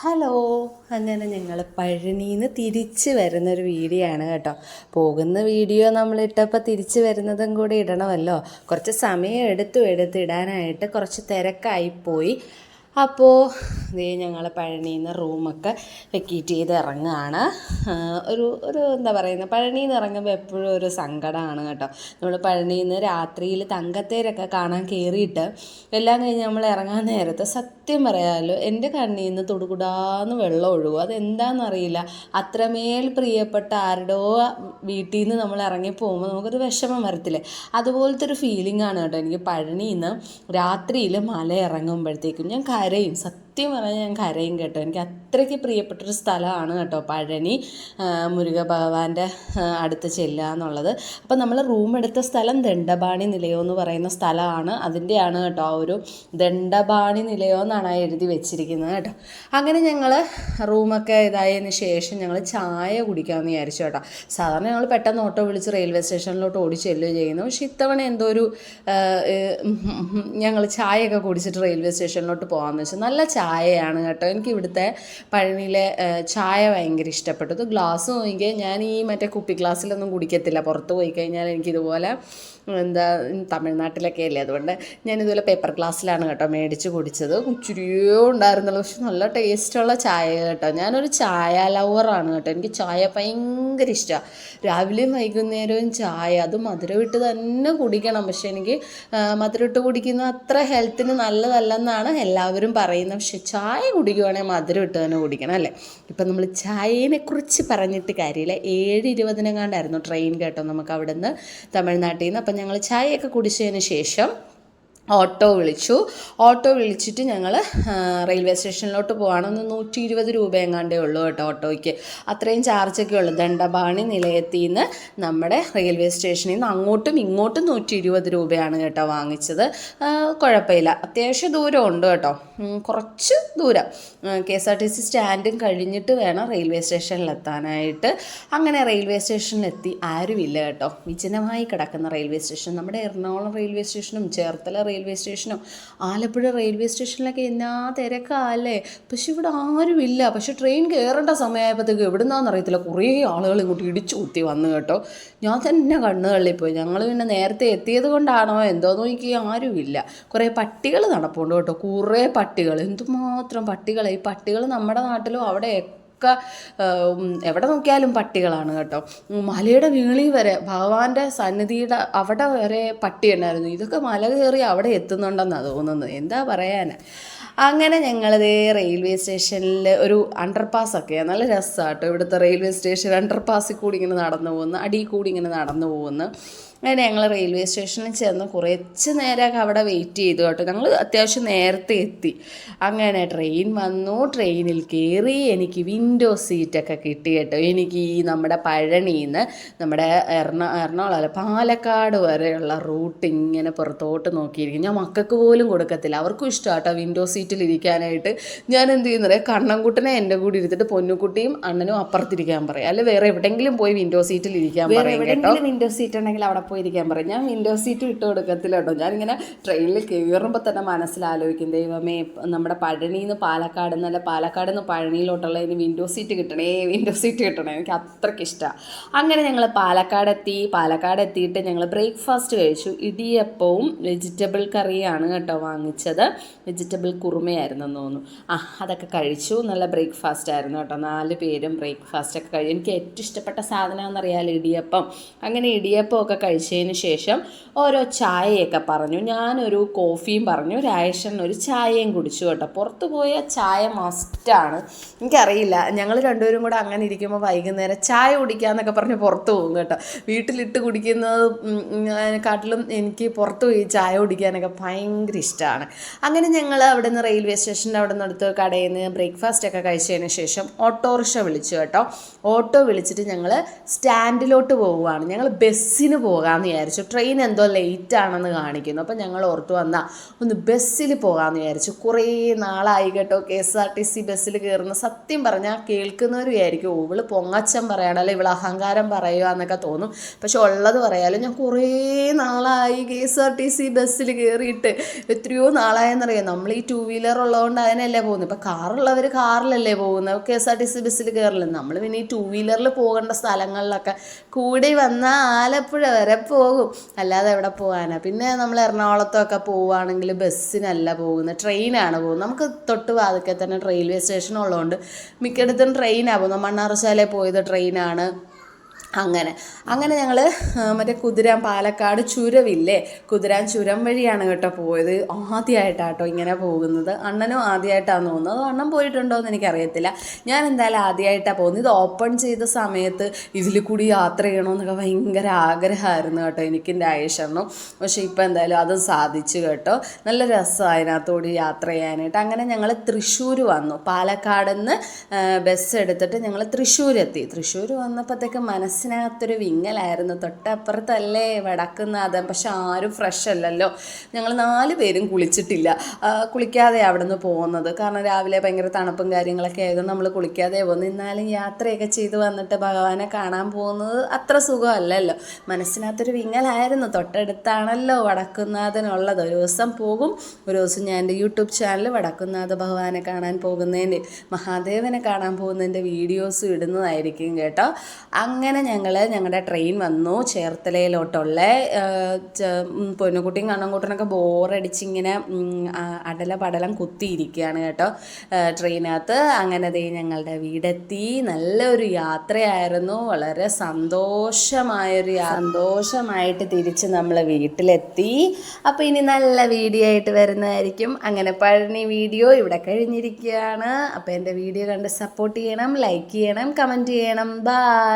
Hello. അങ്ങനെ ഞങ്ങൾ പഴനിന്ന് തിരിച്ച് വരുന്നൊരു വീഡിയോ ആണ് കേട്ടോ. പോകുന്ന വീഡിയോ നമ്മൾ ഇട്ടപ്പോൾ തിരിച്ച് വരുന്നതും കൂടി ഇടണമല്ലോ. കുറച്ച് സമയം എടുത്തു എടുത്ത് ഇടാനായിട്ട് കുറച്ച് തിരക്കായിപ്പോയി അപ്പോൾ ദേ ഞങ്ങൾ പഴനിയിൽ നിന്ന് റൂമൊക്കെ വെക്കീറ്റ് ചെയ്ത് ഇറങ്ങുകയാണ് ഒരു ഒരു എന്താ പറയുന്നത് പഴനിയിൽ നിന്ന് ഇറങ്ങുമ്പോൾ എപ്പോഴും ഒരു സങ്കടമാണ് കേട്ടോ. നമ്മൾ പഴനിയിൽ നിന്ന് രാത്രിയിൽ തങ്കത്തേരൊക്കെ കാണാൻ കയറിയിട്ട് എല്ലാം കഴിഞ്ഞ് നമ്മൾ ഇറങ്ങാൻ നേരത്ത് സത്യം പറയാമല്ലോ എന്റെ കണ്ണിൽ നിന്ന് തുടുകുടാന്ന് വെള്ളം ഒഴുകും. അതെന്താണെന്നറിയില്ല അത്രമേൽ പ്രിയപ്പെട്ട ആരുടെയോ വീട്ടിൽ നിന്ന് നമ്മൾ ഇറങ്ങി പോകുമ്പോൾ നമുക്കൊരു വിഷമം വരത്തില്ലേ? അതുപോലത്തെ ഒരു ഫീലിംഗ് ആണ് കേട്ടോ എനിക്ക് പഴനിയിൽ നിന്ന് രാത്രിയിൽ മല ഇറങ്ങുമ്പോഴത്തേക്കും ഞാൻ കരയും സത്യം പറഞ്ഞാൽ ഞാൻ കരയും കേട്ടോ. എനിക്ക് അത്രയ്ക്ക് പ്രിയപ്പെട്ടൊരു സ്ഥലമാണ് കേട്ടോ പഴനി മുരുക ഭഗവാന്റെ അടുത്ത് ചെല്ലുക എന്നുള്ളത്. അപ്പം നമ്മൾ റൂം എടുത്ത സ്ഥലം ദണ്ഡപാണി നിലയം എന്ന് പറയുന്ന സ്ഥലമാണ്. അതിന്റെയാണ് കേട്ടോ ആ ഒരു ദണ്ഡപാണി നിലയം എന്നാണ് എഴുതി വെച്ചിരിക്കുന്നത് കേട്ടോ. അങ്ങനെ ഞങ്ങൾ റൂമൊക്കെ ഇതായതിന് ശേഷം ഞങ്ങൾ ചായ കുടിക്കാമെന്ന് വിചാരിച്ചു കേട്ടോ. സാധാരണ ഞങ്ങൾ പെട്ടെന്ന് ഓട്ടോ വിളിച്ച് റെയിൽവേ സ്റ്റേഷനിലോട്ട് ഓടി ചെല്ലുകയും ചെയ്യുന്നു. പക്ഷെ ഇത്തവണ എന്തോ ഒരു ഞങ്ങൾ ചായയൊക്കെ കുടിച്ചിട്ട് റെയിൽവേ സ്റ്റേഷനിലോട്ട് പോകാമെന്ന് വെച്ചാൽ നല്ല ചായയാണ് കേട്ടോ. എനിക്ക് ഇവിടുത്തെ പഴനിയിലെ ചായ ഭയങ്കര ഇഷ്ടപ്പെട്ടു. ഇത് ഗ്ലാസ് നോക്കിയാൽ ഞാൻ ഈ മറ്റേ കുപ്പി ഗ്ലാസ്സിലൊന്നും കുടിക്കത്തില്ല. പുറത്ത് പോയി കഴിഞ്ഞാൽ എനിക്കിതുപോലെ എന്താ തമിഴ്നാട്ടിലൊക്കെ അല്ലേ? അതുകൊണ്ട് ഞാൻ ഇതുപോലെ പേപ്പർ ഗ്ലാസ്സിലാണ് കേട്ടോ മേടിച്ച് കുടിച്ചത്. ഇച്ചിരിയോ ഉണ്ടായിരുന്നുള്ളൂ. പക്ഷെ നല്ല ടേസ്റ്റുള്ള ചായ കേട്ടോ. ഞാനൊരു ചായ ലവറാണ് കേട്ടോ. എനിക്ക് ചായ ഭയങ്കര ഇഷ്ടമാണ് രാവിലെയും വൈകുന്നേരവും ചായ. അത് മധുരം വിട്ട് തന്നെ കുടിക്കണം. പക്ഷെ എനിക്ക് മധുരം ഇട്ട് കുടിക്കുന്ന അത്ര ഹെൽത്തിന് നല്ലതല്ലെന്നാണ് എല്ലാവരും പറയുന്നത്. പക്ഷെ ചായ കുടിക്കുവാണെങ്കിൽ മധുരം ഇട്ട് തന്നെ കുടിക്കണം അല്ലേ? ഇപ്പം നമ്മൾ ചായയെ കുറിച്ച് പറഞ്ഞിട്ട് കാര്യമില്ല. ഏഴ് ഇരുപതിനെങ്ങാണ്ടായിരുന്നു ട്രെയിൻ കേട്ടോ നമുക്ക് അവിടെ നിന്ന് തമിഴ്നാട്ടിൽ നിന്ന് അപ്പം ഞങ്ങൾ ചായയൊക്കെ കുടിച്ചതിന് ശേഷം ഓട്ടോ വിളിച്ചു. ഓട്ടോ വിളിച്ചിട്ട് ഞങ്ങൾ റെയിൽവേ സ്റ്റേഷനിലോട്ട് പോകണമെന്ന് നൂറ്റി ഇരുപത് രൂപ എങ്ങാണ്ടേ ഉള്ളൂ കേട്ടോ ഓട്ടോയ്ക്ക്. അത്രയും ചാർജൊക്കെ ഉള്ളൂ. ദണ്ഡപാണി നിലയത്തിൽ നിന്ന് നമ്മുടെ റെയിൽവേ സ്റ്റേഷനിൽ നിന്ന് അങ്ങോട്ടും ഇങ്ങോട്ടും നൂറ്റി ഇരുപത് രൂപയാണ് കേട്ടോ വാങ്ങിച്ചത്. കുഴപ്പമില്ല അത്യാവശ്യം ദൂരം ഉണ്ട് കേട്ടോ കുറച്ച് ദൂരം. K S R T C സ്റ്റാൻഡും കഴിഞ്ഞിട്ട് വേണം റെയിൽവേ സ്റ്റേഷനിലെത്താനായിട്ട്. അങ്ങനെ റെയിൽവേ സ്റ്റേഷനിലെത്തി. ആരുമില്ല കേട്ടോ. വിജനമായി കിടക്കുന്ന റെയിൽവേ സ്റ്റേഷൻ. നമ്മുടെ എറണാകുളം റെയിൽവേ സ്റ്റേഷനും ചേർത്തല റെയിൽവേ സ്റ്റേഷനോ? ആലപ്പുഴ റെയിൽവേ സ്റ്റേഷനിലൊക്കെ എന്നാ തിരക്കാല്ലേ? പക്ഷെ ഇവിടെ ആരുമില്ല. പക്ഷെ ട്രെയിൻ കയറേണ്ട സമയമായപ്പോഴത്തേക്ക് എവിടുന്നാന്ന് അറിയത്തില്ല. കുറേ ആളുകൾ ഇങ്ങോട്ട് ഇടിച്ചു കുത്തി വന്നു കേട്ടോ. ഞാൻ തന്നെ കണ്ണു തള്ളിപ്പോയി. ഞങ്ങൾ പിന്നെ നേരത്തെ എത്തിയത് കൊണ്ടാണോ എന്തോ നോക്കി ആരുമില്ല. കുറേ പട്ടികൾ നടപ്പുണ്ട് കേട്ടോ. കുറേ പട്ടികൾ. എന്തുമാത്രം പട്ടികൾ ഈ പട്ടികൾ നമ്മുടെ നാട്ടിലും അവിടെ ഒക്കെ എവിടെ നോക്കിയാലും പട്ടികളാണ് കേട്ടോ. മലയുടെ വീളി വരെ ഭഗവാന്റെ സന്നിധിയുടെ അവിടെ വരെ പട്ടി ഉണ്ടായിരുന്നു. ഇതൊക്കെ മല കയറി അവിടെ എത്തുന്നുണ്ടെന്നാണ് തോന്നുന്നത്. എന്താ പറയാനാ? അങ്ങനെ ഞങ്ങളിത് റെയിൽവേ സ്റ്റേഷനിൽ ഒരു അണ്ടർപാസ് ഒക്കെ നല്ല രസമാണ് കേട്ടോ. ഇവിടുത്തെ റെയിൽവേ സ്റ്റേഷൻ അണ്ടർപാസിൽ കൂടി ഇങ്ങനെ നടന്നു പോകുന്നു അടിയിൽ കൂടി ഇങ്ങനെ നടന്നു പോകുന്നു. അങ്ങനെ ഞങ്ങൾ റെയിൽവേ സ്റ്റേഷനിൽ ചെന്ന് കുറച്ച് നേരമൊക്കെ അവിടെ വെയിറ്റ് ചെയ്തു കേട്ടോ. ഞങ്ങൾ അത്യാവശ്യം നേരത്തെ എത്തി. അങ്ങനെ ട്രെയിൻ വന്നു. ട്രെയിനിൽ കയറി എനിക്ക് വിൻഡോ സീറ്റൊക്കെ കിട്ടി കേട്ടോ. എനിക്ക് ഈ നമ്മുടെ പഴനിയിൽ നിന്ന് നമ്മുടെ എറണ എറണാകുളം അല്ല പാലക്കാട് വരെയുള്ള റൂട്ട് ഇങ്ങനെ പുറത്തോട്ട് നോക്കിയിരിക്കും. ഞാൻ മക്കൾക്ക് പോലും കൊടുക്കത്തില്ല. അവർക്കും ഇഷ്ടമാണ് കേട്ടോ വിൻഡോ സീറ്റിൽ ഇരിക്കാനായിട്ട്. ഞാൻ എന്ത് ചെയ്യുന്നത് കണ്ണൻകുട്ടനെ എന്റെ കൂടി ഇരുത്തിട്ട് പൊന്നുകുട്ടിയും അണ്ണനും അപ്പുറത്തിരിക്കാൻ പറയും. അല്ലെ വേറെ എവിടെയെങ്കിലും പോയി വിൻഡോ സീറ്റിൽ ഇരിക്കാൻ പറയും കേട്ടോ. വിൻഡോ സീറ്റ് ഉണ്ടെങ്കിൽ അവിടെ പോയി ഇരിക്കാൻ പറയും. ഞാൻ വിൻഡോ സീറ്റ് ഇട്ട് കൊടുക്കത്തില്ല കേട്ടോ ഞാനിങ്ങനെ ട്രെയിനിൽ കയറുമ്പോൾ തന്നെ മനസ്സിലാലോചിക്കും ദൈവമേ നമ്മുടെ പഴനിയിൽ നിന്ന് പാലക്കാട് എന്നല്ല പാലക്കാട് നിന്ന് പഴനിയിലോട്ടുള്ള ഇനി വിൻഡോ സീറ്റ് കിട്ടണേ വിൻഡോ സീറ്റ് കിട്ടണേ. എനിക്ക് അത്രയ്ക്ക് ഇഷ്ടമാണ് അങ്ങനെ ഞങ്ങൾ പാലക്കാട് എത്തി പാലക്കാട് എത്തിയിട്ട് ഞങ്ങൾ ബ്രേക്ക്ഫാസ്റ്റ് കഴിച്ചു. ഇടിയപ്പവും വെജിറ്റബിൾ കറിയാണ് കേട്ടോ വാങ്ങിച്ചത്. വെജിറ്റബിൾ കുറുമയായിരുന്നു തോന്നുന്നു. ആ അതൊക്കെ കഴിച്ചു. നല്ല ബ്രേക്ക്ഫാസ്റ്റ് ആയിരുന്നു കേട്ടോ. നാല് പേരും ബ്രേക്ക്ഫാസ്റ്റ് ഒക്കെ കഴിച്ചു. എനിക്ക് ഏറ്റവും ഇഷ്ടപ്പെട്ട സാധനം എന്നറിയാലോ ഇടിയപ്പം. അങ്ങനെ ഇടിയപ്പം ഒക്കെ കഴിച്ചതിന് ശേഷം ഓരോ ചായയൊക്കെ പറഞ്ഞു. ഞാനൊരു കോഫിയും പറഞ്ഞു. രാജേഷൻ ഒരു ചായയും കുടിച്ചു കേട്ടോ. പുറത്ത് പോയ ചായ മസ്റ്റാണ് എനിക്കറിയില്ല. ഞങ്ങൾ രണ്ടുപേരും കൂടെ അങ്ങനെ ഇരിക്കുമ്പോൾ വൈകുന്നേരം ചായ കുടിക്കാന്നൊക്കെ പറഞ്ഞ് പുറത്ത് പോകും കേട്ടോ. വീട്ടിലിട്ട് കുടിക്കുന്നത് കാട്ടിലും എനിക്ക് പുറത്ത് പോയി ചായ കുടിക്കാനൊക്കെ ഭയങ്കര ഇഷ്ടമാണ് അങ്ങനെ ഞങ്ങൾ അവിടെ നിന്ന് റെയിൽവേ സ്റ്റേഷന്റെ അവിടെ നിന്ന് അടുത്ത് കടയിൽ നിന്ന് ബ്രേക്ക്ഫാസ്റ്റ് ഒക്കെ കഴിച്ചതിന് ശേഷം ഓട്ടോറിക്ഷ വിളിച്ചു കേട്ടോ. ഓട്ടോ വിളിച്ചിട്ട് ഞങ്ങൾ സ്റ്റാൻഡിലോട്ട് പോവുകയാണ് ഞങ്ങൾ ബസ്സിന് പോകാൻ പോകാമെന്ന് വിചാരിച്ചു. ട്രെയിൻ എന്തോ ലേറ്റ് ആണെന്ന് കാണിക്കുന്നു. അപ്പം ഞങ്ങൾ ഓർത്തു വന്നാൽ ഒന്ന് ബസ്സിൽ പോകാമെന്ന് വിചാരിച്ചു. കുറേ നാളായി കേട്ടോ K S R T C ബസ്സിൽ കയറുന്ന. സത്യം പറഞ്ഞാൽ കേൾക്കുന്നവർ വിചാരിക്കും "ഓ, ഇവൾ പൊങ്ങച്ചം പറയാണല്ലോ ഇവൾ അഹങ്കാരം പറയുക എന്നൊക്കെ തോന്നും. പക്ഷെ ഉള്ളത് പറയാലോ ഞാൻ കുറേ നാളായി K S R T C ബസ്സിൽ കയറിയിട്ട്. എത്രയോ നാളായെന്നറിയാം? നമ്മൾ ഈ ടൂ വീലർ ഉള്ളതുകൊണ്ട് അതിനല്ലേ പോകുന്നത്? ഇപ്പം കാറുള്ളവർ കാറിലല്ലേ പോകുന്നത്? K S R T C ബസ്സിൽ കയറില്ല? നമ്മൾ പിന്നെ ഈ ടൂ വീലറിൽ പോകേണ്ട സ്ഥലങ്ങളിലൊക്കെ കൂടി വന്നാൽ ആലപ്പുഴ വരെ പോകും. അല്ലാതെ എവിടെ പോകാനാണ് പിന്നെ നമ്മൾ എറണാകുളത്തൊക്കെ പോവുകയാണെങ്കിൽ ബസ്സിനല്ല പോകുന്നത് ട്രെയിനാണ് പോകുന്നത് നമുക്ക് തൊട്ട് വാതിക്കെ തന്നെ റെയിൽവേ സ്റ്റേഷൻ ഉള്ളതുകൊണ്ട് മിക്കയിടത്തും ട്രെയിനാണ് പോകുന്നത് മണ്ണാറശാലയിൽ പോയത് ട്രെയിനാണ് അങ്ങനെ. അങ്ങനെ ഞങ്ങൾ മറ്റേ കുതിരാൻ പാലക്കാട് ചുരവില്ലേ? കുതിരാൻ ചുരം വഴിയാണ് കേട്ടോ പോയത്. ആദ്യമായിട്ടാണ് കേട്ടോ ഇങ്ങനെ പോകുന്നത്. അണ്ണനും ആദ്യമായിട്ടാണ് തോന്നുന്നത് അണ്ണൻ പോയിട്ടുണ്ടോ എന്ന് എനിക്കറിയത്തില്ല. ഞാൻ എന്തായാലും ആദ്യമായിട്ടാണ് പോകുന്നത്. ഇത് ഓപ്പൺ ചെയ്ത സമയത്ത് ഇതിൽ കൂടി യാത്ര ചെയ്യണമെന്നൊക്കെ ഭയങ്കര ആഗ്രഹമായിരുന്നു കേട്ടോ എനിക്കും ആയുഷണം പക്ഷേ ഇപ്പോൾ എന്തായാലും അതും സാധിച്ചു കേട്ടോ. നല്ല രസമാണ് അതിനകത്തോടി യാത്ര ചെയ്യാനായിട്ട്. അങ്ങനെ ഞങ്ങൾ തൃശ്ശൂർ വന്നു. പാലക്കാട് നിന്ന് ബസ് എടുത്തിട്ട് ഞങ്ങൾ തൃശ്ശൂരെത്തി. തൃശ്ശൂർ വന്നപ്പോഴത്തേക്ക് മനസ്സിനകത്തൊരു വിങ്ങലായിരുന്നു. തൊട്ടപ്പുറത്തല്ലേ വടക്കുന്നാഥൻ. പക്ഷെ ആരും ഫ്രഷ് അല്ലല്ലോ. ഞങ്ങൾ നാല് പേരും കുളിച്ചിട്ടില്ല. കുളിക്കാതെ അവിടെ നിന്ന് പോകുന്നത് കാരണം രാവിലെ ഭയങ്കര തണുപ്പും കാര്യങ്ങളൊക്കെ ആയതുകൊണ്ട് നമ്മൾ കുളിക്കാതെ പോകുന്നു എന്നാലും യാത്രയൊക്കെ ചെയ്ത് വന്നിട്ട് ഭഗവാനെ കാണാൻ പോകുന്നത് അത്ര സുഖമല്ലല്ലോ. മനസ്സിനകത്തൊരു വിങ്ങലായിരുന്നു. തൊട്ടടുത്താണല്ലോ വടക്കുന്നാഥനുള്ളത് ഒരു ദിവസം പോകും. ഒരു ദിവസം ഞാൻ എന്റെ യൂട്യൂബ് ചാനൽ വടക്കുന്നാഥ ഭഗവാനെ കാണാൻ പോകുന്നതിന്റെ മഹാദേവനെ കാണാൻ പോകുന്നതിന്റെ വീഡിയോസ് ഇടുന്നതായിരിക്കും കേട്ടോ. അങ്ങനെ ഞങ്ങൾ ഞങ്ങളുടെ ട്രെയിൻ വന്നു. ചേർത്തലയിലോട്ടുള്ള പൊന്നുകുട്ടിയും കണ്ണൻകുട്ടനൊക്കെ ബോറടിച്ചിങ്ങനെ അടല പടലം കുത്തിയിരിക്കുകയാണ് കേട്ടോ ട്രെയിനകത്ത് അങ്ങനെ ദേ ഞങ്ങളുടെ വീടെത്തി. നല്ലൊരു യാത്രയായിരുന്നു. വളരെ സന്തോഷമായൊരു സന്തോഷമായിട്ട് തിരിച്ച് നമ്മൾ വീട്ടിലെത്തി. അപ്പോൾ ഇനി നല്ല വീഡിയോ ആയിട്ട് വരുന്നതായിരിക്കും. അങ്ങനെ പഴനി വീഡിയോ ഇവിടെ കഴിഞ്ഞിരിക്കുകയാണ്. അപ്പോൾ എന്റെ വീഡിയോ കണ്ട് സപ്പോർട്ട് ചെയ്യണം ലൈക്ക് ചെയ്യണം കമന്റ് ചെയ്യണം. ബൈ